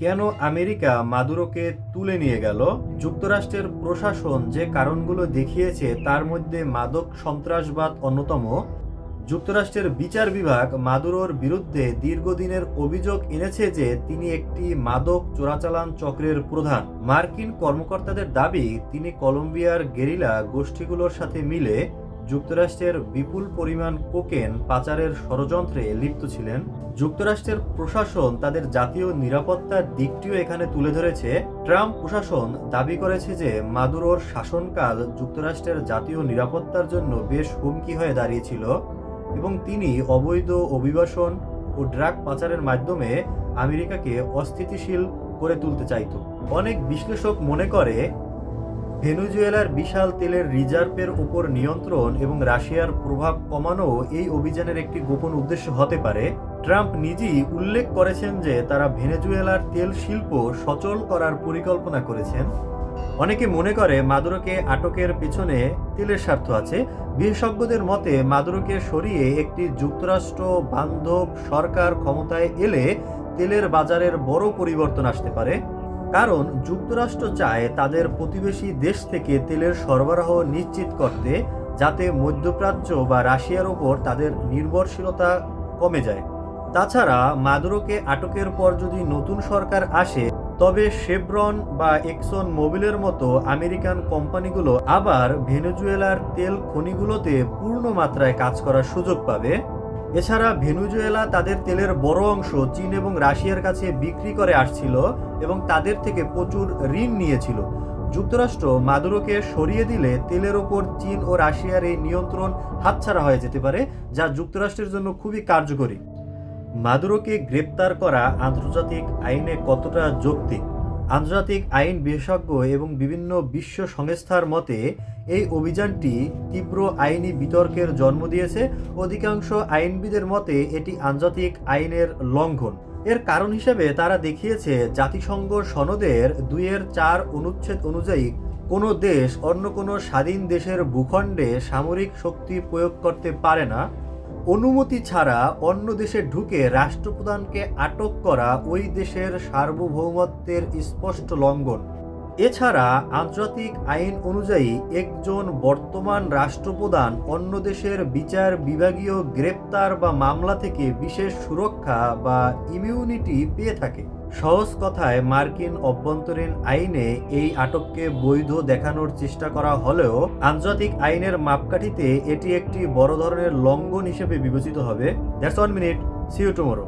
কেন আমেরিকা মাদুরোকে তুলে নিয়ে গেল? যুক্তরাষ্ট্রের প্রশাসন যে কারণগুলো দেখিয়েছে তার মধ্যে মাদক সন্ত্রাসবাদ অন্যতম। যুক্তরাষ্ট্রের বিচার বিভাগ মাদুরোর বিরুদ্ধে দীর্ঘদিনের অভিযোগ এনেছে যে তিনি একটি মাদক চোরাচালান চক্রের প্রধান। মার্কিন কর্মকর্তাদের দাবি, তিনি কলম্বিয়ার গেরিলা গোষ্ঠীগুলোর সাথে মিলে যুক্তরাষ্ট্রের বিপুল পরিমাণ কোকেন পাচারের ষড়যন্ত্রে লিপ্ত ছিলেন। যুক্তরাষ্ট্রের প্রশাসন তাদের জাতীয় নিরাপত্তার দিকটিও এখানে তুলে ধরেছে। ট্রাম্প প্রশাসন দাবি করেছে যে মাদুরোর শাসনকাল যুক্তরাষ্ট্রের জাতীয় নিরাপত্তার জন্য বেশ হুমকি হয়ে দাঁড়িয়েছিল এবং তিনি অবৈধ অভিবাসন ও ড্রাগ পাচারের মাধ্যমে আমেরিকাকে অস্থিতিশীল করে তুলতে চাইত। অনেক বিশ্লেষক মনে করে ভেনুজুয়েলার বিশাল তেলের রিজার্ভের উপর নিয়ন্ত্রণ এবং রাশিয়ার প্রভাব কমানো এই অভিযানের একটি গোপন উদ্দেশ্য হতে পারে। ট্রাম্প নিজেই উল্লেখ করেছেন যে তারা ভেনেজুয়েলার তেল শিল্প সচল করার পরিকল্পনা করেছেন। অনেকে মনে করে মাদুরোকে আটকের পেছনে তেলের স্বার্থ আছে। বিশেষজ্ঞদের মতে, মাদুরোকে সরিয়ে একটি যুক্তরাষ্ট্র বান্ধব সরকার ক্ষমতায় এলে তেলের বাজারের বড় পরিবর্তন আসতে পারে। কারণ যুক্তরাষ্ট্র চায় তাদের প্রতিবেশী দেশ থেকে তেলের সরবরাহ নিশ্চিত করতে, যাতে মধ্যপ্রাচ্য বা রাশিয়ার ওপর তাদের নির্ভরশীলতা কমে যায়। তাছাড়া মাদুরোকে আটকের পর যদি নতুন সরকার আসে, তবে শেভরন বা এক্সন মোবিলের মতো আমেরিকান কোম্পানিগুলো আবার ভেনেজুয়েলার তেল খনিগুলোতে পূর্ণ মাত্রায় কাজ করার সুযোগ পাবে। এছাড়া ভেনুজুয়েলা তাদের তেলের বড় অংশ চীন এবং রাশিয়ার কাছে বিক্রি করে আসছিল এবং তাদের থেকে প্রচুর ঋণ নিয়েছিল। যুক্তরাষ্ট্র মাদুরোকে সরিয়ে দিলে তেলের ওপর চীন ও রাশিয়ার এই নিয়ন্ত্রণ হাতছাড়া হয়ে যেতে পারে, যা যুক্তরাষ্ট্রের জন্য খুবই কার্যকরী। মাদুরোকে গ্রেপ্তার করা আন্তর্জাতিক আইনে কতটা যৌক্তিক? আন্তর্জাতিক আইন বিশেষজ্ঞ এবং বিভিন্ন বিশ্ব সংস্থার মতে, এই অভিযানটি তীব্র আইনি বিতর্কের জন্ম দিয়েছে। অধিকাংশ আইনবিদের মতে, এটি আন্তর্জাতিক আইনের লঙ্ঘন। এর কারণ হিসেবে তারা দেখিয়েছে, জাতিসংঘ সনদের দুইয়ের চার অনুচ্ছেদ অনুযায়ী, কোনো দেশ অন্য কোনো স্বাধীন দেশের ভূখণ্ডে সামরিক শক্তি প্রয়োগ করতে পারে না। অনুমতি ছাড়া অন্য দেশে ঢুকে রাষ্ট্রপ্রধানকে আটক করা ওই দেশের সার্বভৌমত্বের স্পষ্ট লঙ্ঘন। এছাড়া আন্তর্জাতিক আইন অনুযায়ী একজন বর্তমান রাষ্ট্রপ্রধান অন্য দেশের বিচার বিভাগীয় গ্রেপ্তার বা মামলা থেকে বিশেষ সুরক্ষা বা ইমিউনিটি পেয়ে থাকে। সহজ কথায় মার্কিন অভ্যন্তরীণ আইনে এই আটককে বৈধ দেখানোর চেষ্টা করা হলেও আন্তর্জাতিক আইনের মাপকাঠিতে এটি একটি বড় ধরনের লঙ্ঘন হিসেবে বিবেচিত হবে। That's one minute see you tomorrow.